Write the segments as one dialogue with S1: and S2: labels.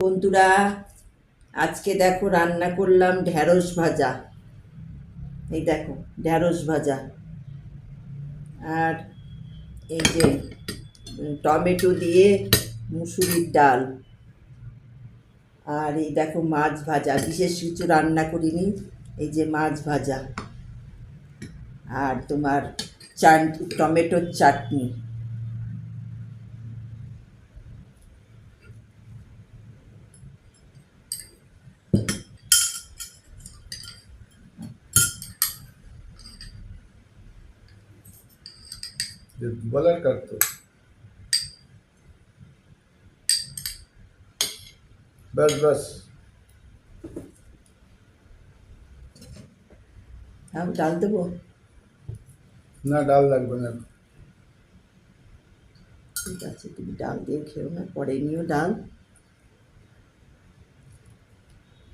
S1: বন্ধুরা, আজকে দেখো রান্না করলাম ঢ্যাঁড়স ভাজা। এই দেখো ঢ্যাঁড়স ভাজা। আর এই যে টমেটো দিয়ে মুসুরির ডাল। আর এই দেখো মাছ ভাজা, বিশেষ কিছু রান্না করিনি, এই যে মাছ ভাজা। আর তোমার চান, টমেটোর চাটনি।
S2: যে বলার কাটতো ব্যাস ব্যাস।
S1: আমি ডাল দেবো?
S2: না ডাল লাগবে না।
S1: ঠিক আছে তুমি ডাল দিয়ে খেও না পরে নিও ডাল।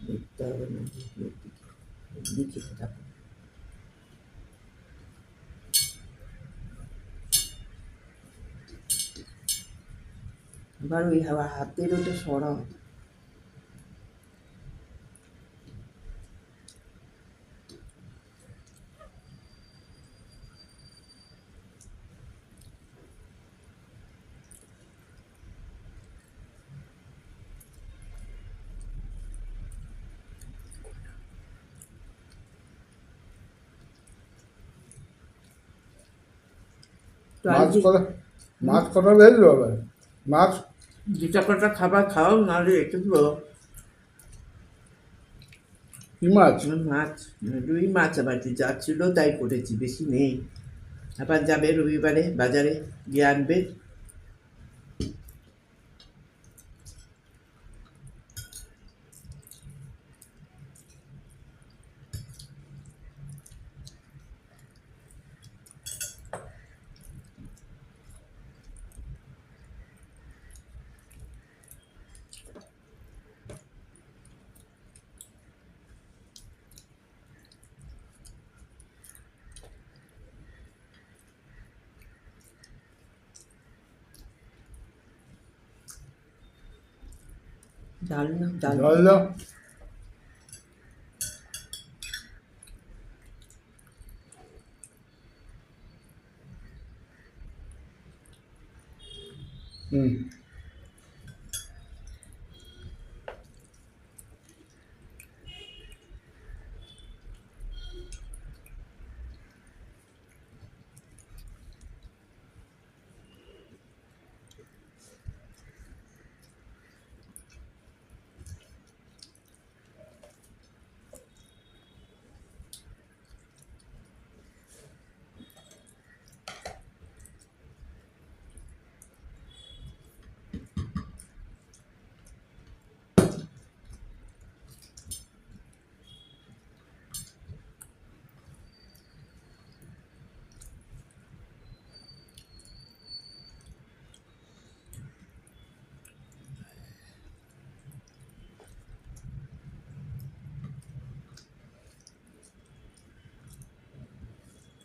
S1: দেখতে হবে না এমনি খেতে এবার ওই হাওয়া হাতের ওটা সরাও।
S2: মাছ কটা মাছ কটা ভেজলো আবার? মাছ
S1: দুটা কটা খাবার খাও নাহলে একটু তো
S2: কি মাছ?
S1: মাছ রুই মাছ আবার কি যা ছিল তাই করেছি বেশি নেই। আবার যাবে রবিবারে বাজারে গিয়ে আনবে। ডাল না ডাল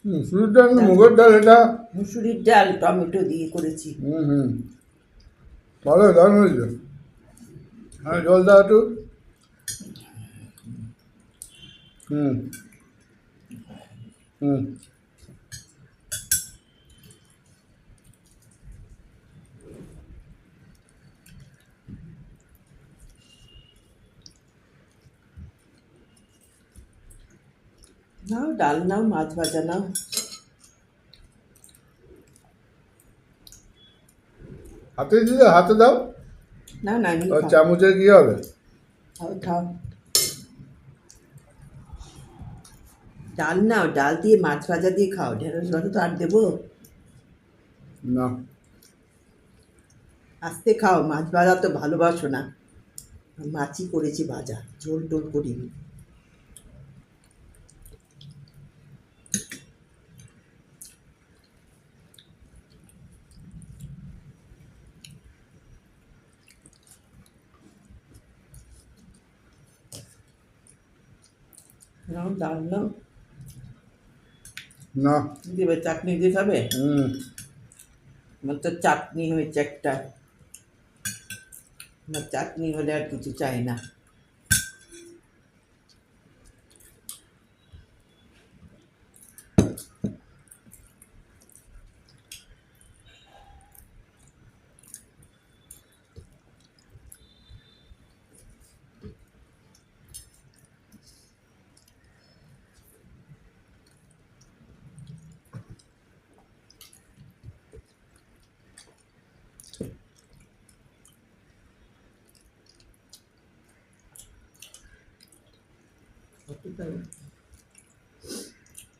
S2: শুধু ডাল মুগের ডাল এটা?
S1: মুসুরির ডাল টমেটো দিয়ে করেছি।
S2: হুম হুম। ভালো দারুণ হয়েছে। হ্যাঁ জল দাও একটু? হুম। হুম।
S1: নাও ডাল নাও মাছ ভাজা নাও।
S2: হাতে দিলে হাতে দাও।
S1: না না
S2: আর চামচে কি হবে?
S1: খাও খাও। ডাল নাও ডাল দিয়ে মাছ ভাজা দিয়ে খাও। ঢেঁড়স ভাজা তো আর দেবো।
S2: না।
S1: আস্তে খাও মাছ ভাজা তো ভালোবাসো না। মাছই করেছি ভাজা ঝোল টোল করিনি। নাও ডাল নাও
S2: না
S1: দেবে চাটনি দিয়ে খাবে
S2: হুম
S1: আমার তো চাটনি হয়েছে একটা আমার চাটনি হলে আর কিছু চাই না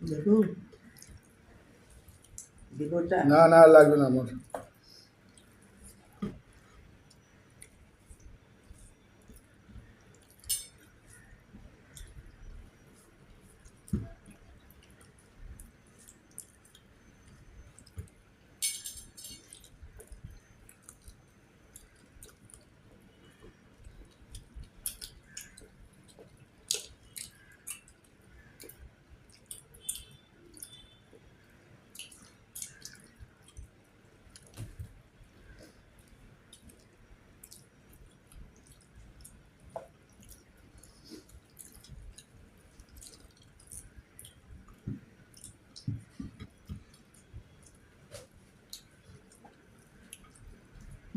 S1: দেখো
S2: না না লাগবে না আমার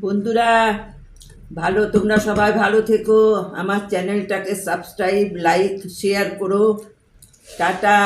S1: বন্ধুরা ভালো তোমরা সবাই ভালো থেকো। আমার চ্যানেলটাকে সাবস্ক্রাইব লাইক শেয়ার করো। টাটা।